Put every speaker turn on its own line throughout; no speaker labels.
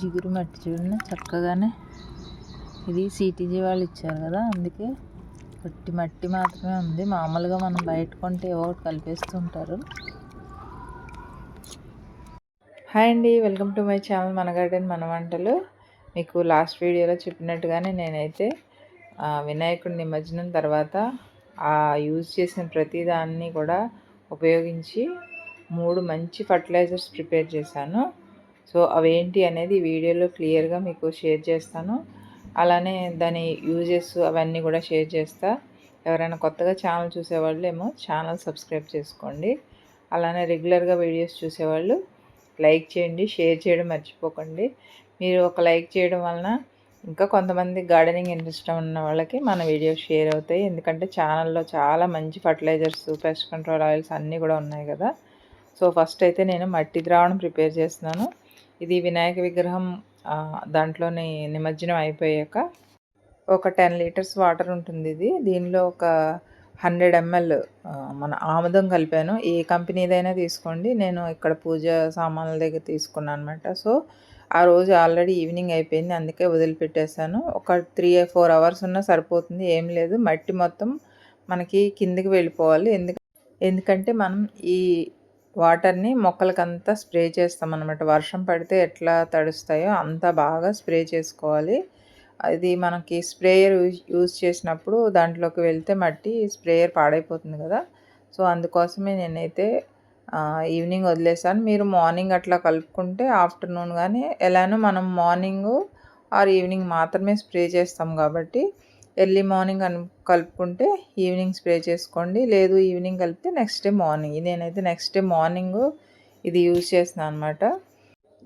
జిగురు మట్టి చూడండి చక్కగానే ఇది సిటీజీ వాళ్ళు ఇచ్చారు కదా అందుకే కొట్టి మట్టి మాత్రమే ఉంది. మామూలుగా మనం బయట కొంటే ఏవో ఒకటి కలిపేస్తుంటారు హాయ్ అండి వెల్కమ్ టు మై ఛానల్ మన గార్డెన్ మన వంటలు. మీకు లాస్ట్ వీడియోలో చెప్పినట్టుగానే నేనైతే వినాయకుడి నిమజ్జనం తర్వాత ఆ యూజ్ చేసిన ప్రతిదాన్ని కూడా ఉపయోగించి మూడు మంచి ఫర్టిలైజర్స్ ప్రిపేర్ చేశాను. సో అవేంటి అనేది వీడియోలో క్లియర్గా మీకు షేర్ చేస్తాను. అలానే దాని యూజెస్ అవన్నీ కూడా షేర్ చేస్తా. ఎవరైనా కొత్తగా ఛానల్ చూసేవాళ్ళు ఏమో ఛానల్ సబ్స్క్రైబ్ చేసుకోండి. అలానే రెగ్యులర్గా వీడియోస్ చూసేవాళ్ళు లైక్ చేయండి షేర్ చేయడం మర్చిపోకండి. మీరు ఒక లైక్ చేయడం వలన ఇంకా కొంతమంది గార్డెనింగ్ ఇంట్రెస్ట్ ఉన్న వాళ్ళకి మన వీడియోస్ షేర్ అవుతాయి. ఎందుకంటే ఛానల్లో చాలా మంచి ఫర్టిలైజర్స్ పెస్ట్ కంట్రోల్ ఆయిల్స్ అన్నీ కూడా ఉన్నాయి కదా. సో ఫస్ట్ అయితే నేను మట్టి ద్రావణం ప్రిపేర్ చేస్తున్నాను. ఇది వినాయక విగ్రహం దాంట్లోని నిమజ్జనం అయిపోయాక ఒక టెన్ లీటర్స్ వాటర్ ఉంటుంది ఇది. దీనిలో ఒక హండ్రెడ్ ఎంఎల్ మన ఆముదం కలిపాను. ఏ కంపెనీదైనా తీసుకోండి. నేను ఇక్కడ పూజ సామాన్ల దగ్గర తీసుకున్నాను అనమాట సో ఆ రోజు ఆల్రెడీ ఈవినింగ్ అయిపోయింది. అందుకే వదిలిపెట్టేశాను. ఒక త్రీ ఫోర్ అవర్స్ ఉన్నా సరిపోతుంది. ఏం లేదు. మట్టి మొత్తం మనకి కిందికి వెళ్ళిపోవాలి. ఎందుకు ఎందుకంటే మనం ఈ వాటర్ని మొక్కలకంతా స్ప్రే చేస్తాం అనమాట వర్షం పడితే ఎట్లా తడుస్తాయో అంత బాగా స్ప్రే చేసుకోవాలి. అది మనకి స్ప్రేయర్ యూజ్ చేసినప్పుడు దాంట్లోకి వెళ్తే మట్టి స్ప్రేయర్ పాడైపోతుంది కదా. సో అందుకోసమే నేనైతే ఈవినింగ్ వదిలేసాను. మీరు మార్నింగ్ అట్లా కలుపుకుంటే ఆఫ్టర్నూన్ కానీ ఎలానో మనం మార్నింగ్ ఆర్ ఈవినింగ్ మాత్రమే స్ప్రే చేస్తాం కాబట్టి ఎర్లీ మార్నింగ్ అను కలుపుకుంటే ఈవినింగ్ స్ప్రే చేసుకోండి. లేదు ఈవినింగ్ కలిపితే నెక్స్ట్ డే మార్నింగ్. నేనైతే నెక్స్ట్ డే మార్నింగ్ ఇది యూజ్ చేస్తున్నాను అనమాట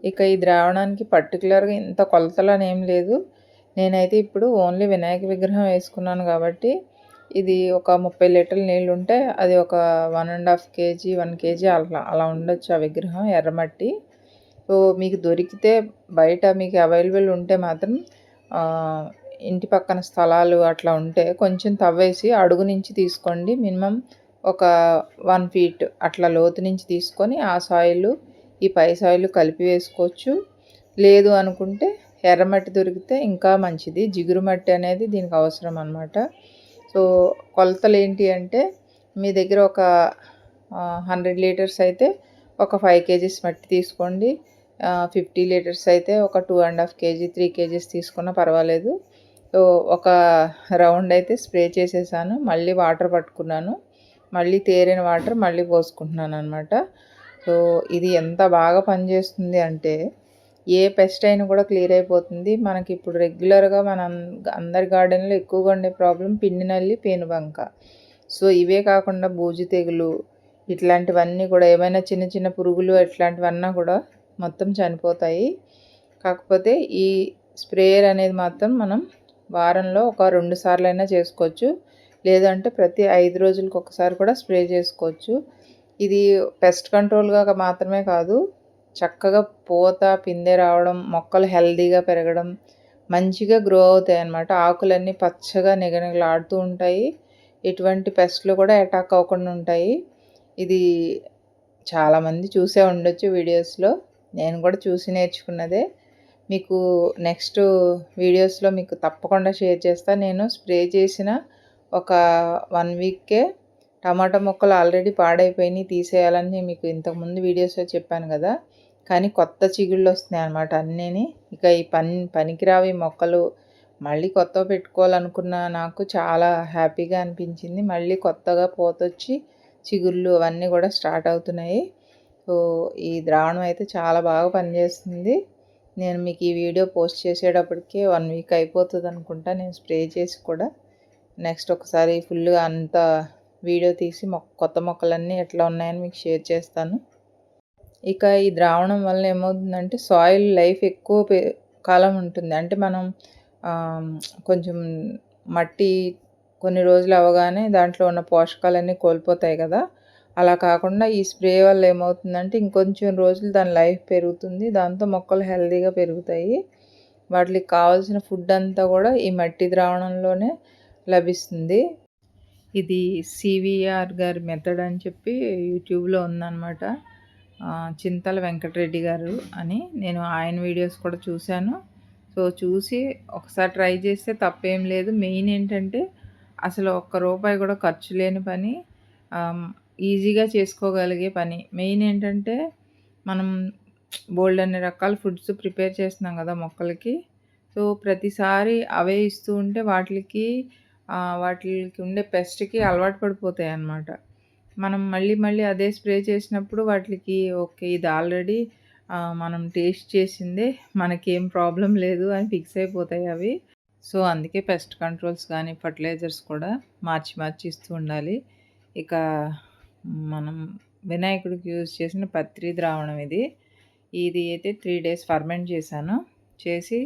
ఇక ఈ ద్రావణానికి పర్టికులర్గా ఇంత కొలతలు ఏం లేదు. నేనైతే ఇప్పుడు ఓన్లీ వినాయక విగ్రహం వేసుకున్నాను కాబట్టి ఇది ఒక ముప్పై లీటర్ల నీళ్ళు ఉంటే అది ఒక one and half KG one KG అలా అలా ఉండొచ్చు ఆ విగ్రహం ఎర్రమట్టి. సో మీకు దొరికితే బయట మీకు అవైలబుల్ ఉంటే మాత్రం ఇంటి పక్కన స్థలాలు అట్లా ఉంటే కొంచెం తవ్వేసి అడుగు నుంచి తీసుకోండి. మినిమం ఒక వన్ ఫీట్ అట్లా లోతు నుంచి తీసుకొని ఆ సాయిల్ ఈ పై సాయిల్ కలిపి వేసుకోవచ్చు. లేదు అనుకుంటే ఎర్రమట్టి దొరికితే ఇంకా మంచిది. జిగురు మట్టి అనేది దీనికి అవసరం అనమాట సో కొలతలు ఏంటి అంటే మీ దగ్గర ఒక హండ్రెడ్ లీటర్స్ అయితే ఒక ఫైవ్ కేజీస్ మట్టి తీసుకోండి. ఫిఫ్టీ లీటర్స్ అయితే ఒక two and half KG three KGs తీసుకున్నా పర్వాలేదు. సో ఒక రౌండ్ అయితే స్ప్రే చేసేసాను. మళ్ళీ వాటర్ పట్టుకున్నాను. మళ్ళీ తేరిన వాటర్ మళ్ళీ పోసుకుంటున్నాను అనమాట సో ఇది ఎంత బాగా పనిచేస్తుంది అంటే ఏ పెస్ట్ అయినా కూడా క్లియర్ అయిపోతుంది. మనకి ఇప్పుడు రెగ్యులర్గా మన అందరి గార్డెన్లో ఎక్కువగా ఉండే ప్రాబ్లం పిండి నల్లి పేనుబంక. సో ఇవే కాకుండా బూజు తెగులు ఇట్లాంటివన్నీ కూడా ఏమైనా చిన్న చిన్న పురుగులు ఇట్లాంటివన్నా కూడా మొత్తం చనిపోతాయి. కాకపోతే ఈ స్ప్రేయర్ అనేది మాత్రం మనం వారంలో ఒక రెండు సార్లు అయినా చేసుకోవచ్చు. లేదంటే ప్రతి ఐదు రోజులకు ఒకసారి కూడా స్ప్రే చేసుకోవచ్చు. ఇది పెస్ట్ కంట్రోల్గా మాత్రమే కాదు చక్కగా పూత పిందె రావడం మొక్కలు హెల్దీగా పెరగడం మంచిగా గ్రో అవుతాయి అన్నమాట. ఆకులన్నీ పచ్చగా నిగనిగలాడుతూ ఉంటాయి. ఎటువంటి పెస్ట్లు కూడా అటాక్ అవ్వకుండా ఉంటాయి. ఇది చాలామంది చూసే ఉండొచ్చు వీడియోస్లో. నేను కూడా చూసి నేర్చుకున్నదే. మీకు నెక్స్ట్ వీడియోస్లో మీకు తప్పకుండా షేర్ చేస్తా. నేను స్ప్రే చేసిన ఒక వన్ వీక్కే టమాటా మొక్కలు ఆల్రెడీ పాడైపోయినాయి తీసేయాలని మీకు ఇంతకుముందు వీడియోస్లో చెప్పాను కదా. కానీ కొత్త చిగుళ్ళు వస్తున్నాయి అన్నమాట అన్నీ ఇక ఈ పని పనికిరావి మొక్కలు. మళ్ళీ కొత్త పెట్టుకోవాలనుకున్న నాకు చాలా హ్యాపీగా అనిపించింది. మళ్ళీ కొత్తగా పోతొచ్చి చిగుళ్ళు అవన్నీ కూడా స్టార్ట్ అవుతున్నాయి. సో ఈ ద్రావణం అయితే చాలా బాగా పనిచేస్తుంది. నేను మీకు ఈ వీడియో పోస్ట్ చేసేటప్పటికే వన్ వీక్ అయిపోతుంది అనుకుంటా. నేను స్ప్రే చేసి కూడా నెక్స్ట్ ఒకసారి ఫుల్గా అంత వీడియో తీసి మొక్క కొత్త మొక్కలన్నీ ఎట్లా ఉన్నాయని మీకు షేర్ చేస్తాను. ఇక ఈ ద్రావణం వల్ల ఏమవుతుందంటే సాయిల్ లైఫ్ ఎక్కువ పే- కాలం ఉంటుంది. అంటే మనం కొంచెం మట్టి కొన్ని రోజులు అవగానే దాంట్లో ఉన్న పోషకాలన్నీ కోల్పోతాయి కదా. అలా కాకుండా ఈ స్ప్రే వల్ల ఏమవుతుందంటే ఇంకొంచెం రోజులు దాని లైఫ్ పెరుగుతుంది. దాంతో మొక్కలు హెల్దీగా పెరుగుతాయి. వాటికి కావాల్సిన ఫుడ్ అంతా కూడా ఈ మట్టి ద్రావణంలోనే లభిస్తుంది. ఇది సివిఆర్ గారి మెథడ్ అని చెప్పి యూట్యూబ్లో ఉందన్నమాట. చింతల వెంకటరెడ్డి గారు అని. నేను ఆయన వీడియోస్ కూడా చూశాను. సో చూసి ఒకసారి ట్రై చేస్తే తప్పేం లేదు. మెయిన్ ఏంటంటే అసలు ఒక్క రూపాయి కూడా ఖర్చు లేని పని. ఈజీగా చేసుకోగలిగే పని. మెయిన్ ఏంటంటే మనం బోల్డ్ అన్ని రకాల ఫుడ్స్ ప్రిపేర్ చేస్తున్నాం కదా మొక్కలకి. సో ప్రతిసారి అవే ఇస్తూ ఉంటే వాటికి వాటికి ఉండే పెస్ట్కి అలవాటు పడిపోతాయి అన్నమాట. మనం మళ్ళీ మళ్ళీ అదే స్ప్రే చేసినప్పుడు వాటికి ఓకే ఇది ఆల్రెడీ మనం టేస్ట్ చేసిందే మనకేం ప్రాబ్లం లేదు అని ఫిక్స్ అయిపోతాయి అవి. సో అందుకే పెస్ట్ కంట్రోల్స్ కానీ ఫర్టిలైజర్స్ కూడా మార్చి మార్చి ఇస్తూ ఉండాలి. ఇక మనం వినాయకుడికి యూజ్ చేసిన పత్రి ద్రావణం ఇది. ఇది అయితే త్రీ డేస్ ఫర్మెంట్ చేశాను. చేసి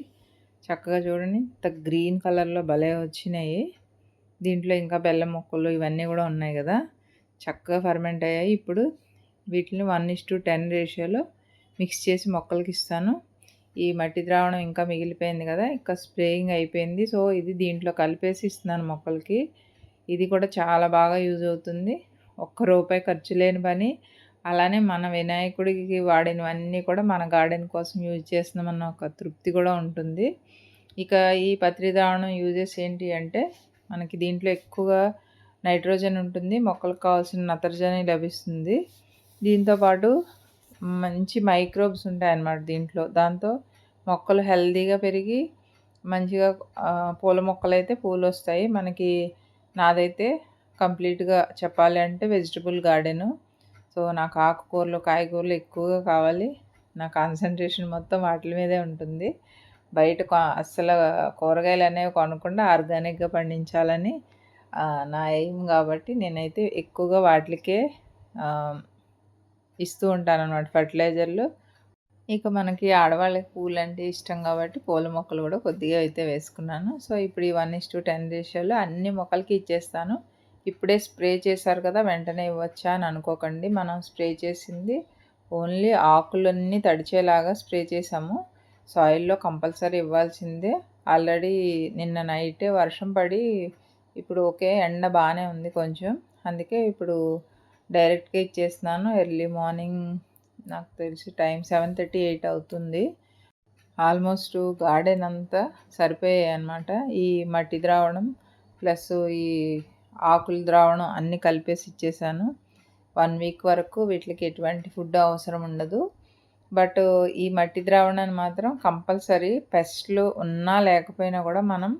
చక్కగా చూడండి ఇంత గ్రీన్ కలర్లో భలే వచ్చినాయి. దీంట్లో ఇంకా బెల్లం మొక్కలు ఇవన్నీ కూడా ఉన్నాయి కదా. చక్కగా ఫర్మెంట్ అయ్యాయి. ఇప్పుడు వీటిని వన్ ఇస్ టు టెన్ రేషియోలో మిక్స్ చేసి మొక్కలకి ఇస్తాను. ఈ మట్టి ద్రావణం ఇంకా మిగిలిపోయింది కదా ఇంకా స్ప్రేయింగ్ అయిపోయింది. సో ఇది దీంట్లో కలిపేసి ఇస్తున్నాను మొక్కలకి. ఇది కూడా చాలా బాగా యూజ్ అవుతుంది. ఒక్క రూపాయి ఖర్చు లేని పని. అలానే మన వినాయకుడికి వాడినవన్నీ కూడా మన గార్డెన్ కోసం యూజ్ చేస్తున్నామన్న ఒక తృప్తి కూడా ఉంటుంది. ఇక ఈ పత్రి ద్రావణం యూజెస్ ఏంటి అంటే మనకి దీంట్లో ఎక్కువగా నైట్రోజన్ ఉంటుంది మొక్కలకు కావాల్సిన నత్రజని లభిస్తుంది. దీంతోపాటు మంచి మైక్రోబ్స్ ఉంటాయి అన్నమాట దీంట్లో. దాంతో మొక్కలు హెల్తీగా పెరిగి మంచిగా పూల మొక్కలు అయితే పూలు వస్తాయి. మనకి నాదైతే కంప్లీట్గా చెప్పాలి అంటే వెజిటబుల్ గార్డెను. సో నాకు ఆకుకూరలు కాయగూరలు ఎక్కువగా కావాలి. నా కాన్సన్ట్రేషన్ మొత్తం వాటి మీదే ఉంటుంది. బయట అస్సలు కూరగాయలు అనేవి కొనకుండా ఆర్గానిక్గా పండించాలని నా ఎయిమ్ కాబట్టి నేనైతే ఎక్కువగా వాటికే ఇస్తూ ఉంటాను అనమాట ఫర్టిలైజర్లు. ఇక మనకి ఆడవాళ్ళకి పూలు అంటే ఇష్టం కాబట్టి పూల మొక్కలు కూడా కొద్దిగా అయితే వేసుకున్నాను. సో ఇప్పుడు ఈ వన్ ఇస్ టు టెన్ రేషియోలో అన్ని మొక్కలకి ఇచ్చేస్తాను. ఇప్పుడే స్ప్రే చేశారు కదా వెంటనే ఇవ్వచ్చా అని అనుకోకండి. మనం స్ప్రే చేసింది ఓన్లీ ఆకులన్నీ తడిచేలాగా స్ప్రే చేసాము సాయిల్లో కంపల్సరీ ఇవ్వాల్సిందే. ఆల్రెడీ నిన్న నైటే వర్షం పడి ఇప్పుడు ఓకే ఎండ బాగానే ఉంది కొంచెం. అందుకే ఇప్పుడు డైరెక్ట్గా ఇచ్చేస్తున్నాను. ఎర్లీ మార్నింగ్ నాకు తెలిసి టైం సెవెన్ థర్టీ ఎయిట్ అవుతుంది. ఆల్మోస్ట్ గార్డెన్ అంతా సరిపోయాయి అనమాట ఈ మట్టి ద్రావణం ప్లస్ ఈ ఆకుల ద్రావణం అన్నీ కలిపేసి ఇచ్చేసాను. వన్ వీక్ వరకు వీటికి ఎటువంటి ఫుడ్ అవసరం ఉండదు. బట్ ఈ మట్టి ద్రావణాన్ని మాత్రం కంపల్సరీ పెస్ట్లు ఉన్నా లేకపోయినా కూడా మనం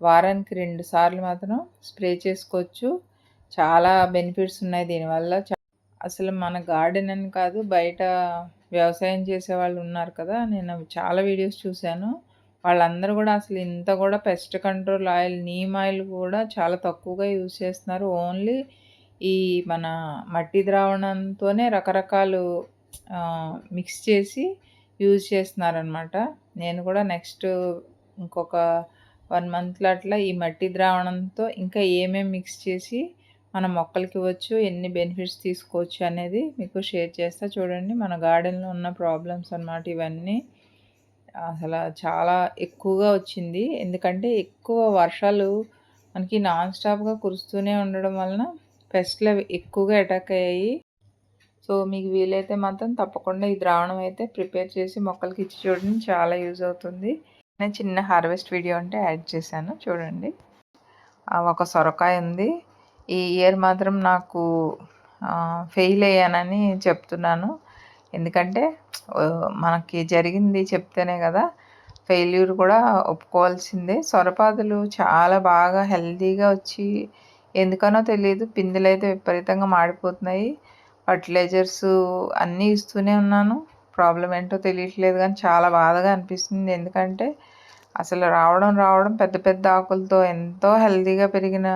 వారానికి రెండు సార్లు మాత్రం స్ప్రే చేసుకోవచ్చు. చాలా బెనిఫిట్స్ ఉన్నాయి దీనివల్ల. అసలు మన గార్డెన్ అని కాదు బయట వ్యవసాయం చేసే వాళ్ళు ఉన్నారు కదా నేను చాలా వీడియోస్ చూశాను. వాళ్ళందరూ కూడా అసలు ఇంత కూడా pest control oil neem oil కూడా చాలా తక్కువగా యూజ్ చేస్తున్నారు. ఓన్లీ ఈ మన మట్టి ద్రావణంతోనే రకరకాలు మిక్స్ చేసి యూజ్ చేస్తున్నారనమాట నేను కూడా నెక్స్ట్ ఇంకొక వన్ మంత్లో అట్లా ఈ మట్టి ద్రావణంతో ఇంకా ఏమేమి మిక్స్ చేసి మన మొక్కలకి ఇవ్వచ్చు ఎన్ని బెనిఫిట్స్ తీసుకోవచ్చు అనేది మీకు షేర్ చేస్తా. చూడండి మన గార్డెన్లో ఉన్న ప్రాబ్లమ్స్ అనమాట ఇవన్నీ. అసలు చాలా ఎక్కువగా వచ్చింది. ఎందుకంటే ఎక్కువ వర్షాలు మనకి నాన్ స్టాప్గా కురుస్తూనే ఉండడం వలన పెస్ట్లు ఎక్కువగా అటాక్ అయ్యాయి. సో మీకు వీలైతే మాత్రం తప్పకుండా ఈ ద్రావణం అయితే ప్రిపేర్ చేసి మొక్కలకి ఇచ్చి చూడండి. చాలా యూజ్ అవుతుంది. నేను చిన్న హార్వెస్ట్ వీడియో అంటే యాడ్ చేశాను. చూడండి. ఒక సొరకాయ ఉంది. ఈ ఇయర్ మాత్రం నాకు ఫెయిల్ అయ్యానని చెప్తున్నాను. ఎందుకంటే మనకి జరిగింది చెప్తేనే కదా ఫెయిల్యూర్ కూడా ఒప్పుకోవాల్సిందే. సొరపాదులు చాలా బాగా హెల్తీగా వచ్చి ఎందుకనో తెలియదు పిందులు అయితే విపరీతంగా మాడిపోతున్నాయి. ఫర్టిలైజర్స్ అన్నీ ఇస్తూనే ఉన్నాను. ప్రాబ్లం ఏంటో తెలియట్లేదు కానీ చాలా బాధగా అనిపిస్తుంది. ఎందుకంటే అసలు రావడం రావడం పెద్ద పెద్ద ఆకులతో ఎంతో హెల్తీగా పెరిగిన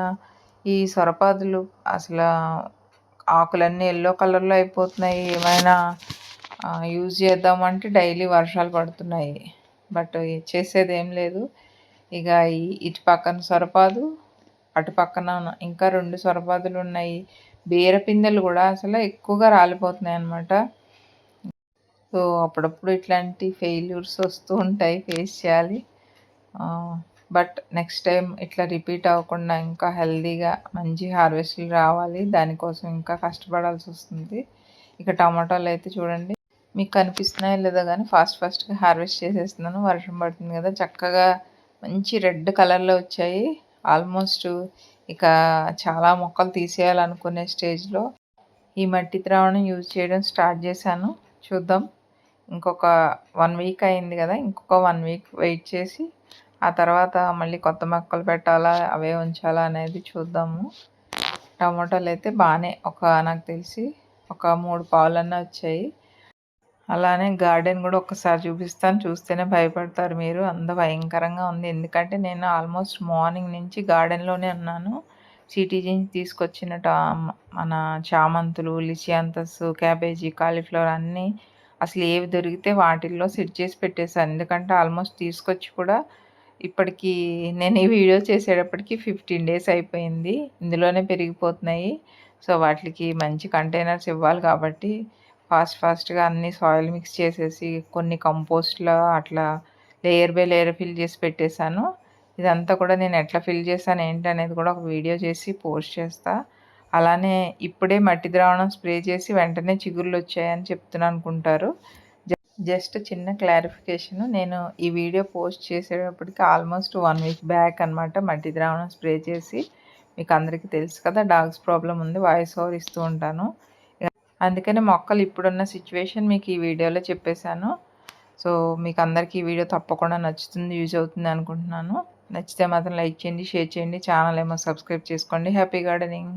ఈ సొరపాదులు అసలు ఆకులన్నీ ఎల్లో కలర్లో అయిపోతున్నాయి. ఏమైనా యూజ్ చేద్దామంటే డైలీ వర్షాలు పడుతున్నాయి. బట్ చేసేది ఏం లేదు. ఇక ఇటు పక్కన సొరపాదు అటు పక్కన ఇంకా రెండు సొరపాదులు ఉన్నాయి. బీరపిందెలు కూడా అసలు ఎక్కువగా రాలిపోతున్నాయి అన్నమాట. సో అప్పుడప్పుడు ఇట్లాంటి ఫెయిల్యూర్స్ వస్తూ ఉంటాయి ఫేస్ చేయాలి. బట్ నెక్స్ట్ టైం ఇట్లా రిపీట్ అవ్వకుండా ఇంకా హెల్దీగా మంచి హార్వెస్ట్లు రావాలి. దానికోసం ఇంకా కష్టపడాల్సి వస్తుంది. ఇక టమాటాలు అయితే చూడండి. మీకు కనిపిస్తున్నాయో లేదో కానీ ఫాస్ట్ ఫాస్ట్గా హార్వెస్ట్ చేసేస్తున్నాను. వర్షం పడుతుంది కదా చక్కగా మంచి రెడ్ కలర్లో వచ్చాయి. ఆల్మోస్ట్ ఇక చాలా మొక్కలు తీసేయాలనుకునే స్టేజ్లో ఈ మట్టి ద్రావణం యూజ్ చేయడం స్టార్ట్ చేశాను. చూద్దాం. ఇంకొక వన్ వీక్ అయింది కదా ఇంకొక వన్ వీక్ వెయిట్ చేసి ఆ తర్వాత మళ్ళీ కొత్త మొక్కలు పెట్టాలా అవే ఉంచాలా అనేది చూద్దాము. టమాటాలు అయితే బాగానే ఒక నాకు తెలిసి ఒక మూడు పావులన్నా వచ్చాయి. అలానే గార్డెన్ కూడా ఒక్కసారి చూపిస్తాను. చూస్తేనే భయపడతారు మీరు. అంత భయంకరంగా ఉంది. ఎందుకంటే నేను ఆల్మోస్ట్ మార్నింగ్ నుంచి గార్డెన్లోనే ఉన్నాను. సిటీజీ తీసుకొచ్చిన మన చామంతులు లిసియాంతస్ క్యాబేజీ కాలీఫ్లవర్ అన్నీ అసలు ఏవి దొరికితే వాటిల్లో సెట్ చేసి పెట్టేశాను. ఎందుకంటే ఆల్మోస్ట్ తీసుకొచ్చి కూడా ఇప్పటికీ నేను ఈ వీడియో చేసేటప్పటికి ఫిఫ్టీన్ డేస్ అయిపోయింది. ఇందులోనే పెరిగిపోతున్నాయి. సో వాటికి మంచి కంటైనర్స్ ఇవ్వాలి కాబట్టి ఫాస్ట్ ఫాస్ట్గా అన్ని సాయిల్ మిక్స్ చేసేసి కొన్ని కంపోస్ట్లో అట్లా లేయర్ బై లేయర్ ఫిల్ చేసి పెట్టేశాను. ఇదంతా కూడా నేను ఎట్లా ఫిల్ చేశాను ఏంటి అనేది కూడా ఒక వీడియో చేసి పోస్ట్ చేస్తా. అలానే ఇప్పుడే మట్టి ద్రావణం స్ప్రే చేసి వెంటనే చిగుర్లు వచ్చాయని చెప్తున్నాను అనుకుంటారు. జస్ట్ చిన్న క్లారిఫికేషన్ నేను ఈ వీడియో పోస్ట్ చేసేటప్పటికి ఆల్మోస్ట్ వన్ వీక్ బ్యాక్ అనమాట మట్టి ద్రావణం స్ప్రే చేసి. మీకు అందరికీ తెలుసు కదా డాగ్స్ ప్రాబ్లం ఉంది వాయిస్ ఓవర్ ఇస్తూ ఉంటాను. అందుకని మొక్కలు ఇప్పుడున్న సిచ్యువేషన్ మీకు ఈ వీడియోలో చెప్పేశాను. సో మీకు అందరికీ ఈ వీడియో తప్పకుండా నచ్చుతుంది యూజ్ అవుతుంది అనుకుంటున్నాను. నచ్చితే మాత్రం లైక్ చేయండి షేర్ చేయండి ఛానల్ ఏమో సబ్స్క్రైబ్ చేసుకోండి. Happy gardening